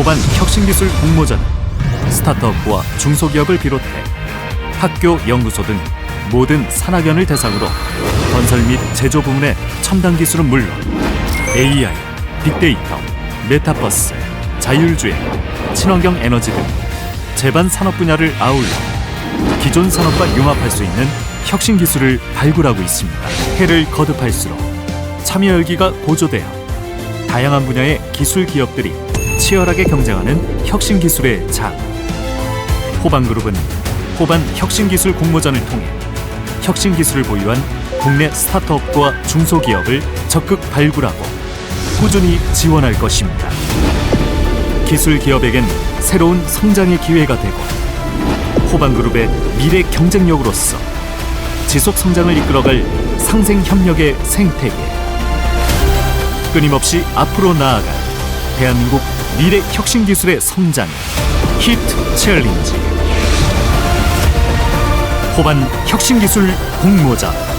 호반 혁신기술 공모전은 스타트업과 중소기업을 비롯해 학교, 연구소 등 모든 산학연을 대상으로 건설 및 제조 부문의 첨단 기술은 물론 AI, 빅데이터, 메타버스, 자율주행, 친환경 에너지 등 제반 산업 분야를 아울러 기존 산업과 융합할 수 있는 혁신 기술을 발굴하고 있습니다. 해를 거듭할수록 참여 열기가 고조되어 다양한 분야의 기술 기업들이 치열하게 경쟁하는 혁신 기술의 장. 호반그룹은 호반 혁신 기술 공모전을 통해 혁신 기술을 보유한 국내 스타트업과 중소기업을 적극 발굴하고 꾸준히 지원할 것입니다. 기술 기업에겐 새로운 성장의 기회가 되고 호반그룹의 미래 경쟁력으로서 지속 성장을 이끌어갈 상생 협력의 생태계 끊임없이 앞으로 나아갈 대한민국 미래 혁신 기술의 성장 히트 챌린지. 호반 혁신 기술 공모전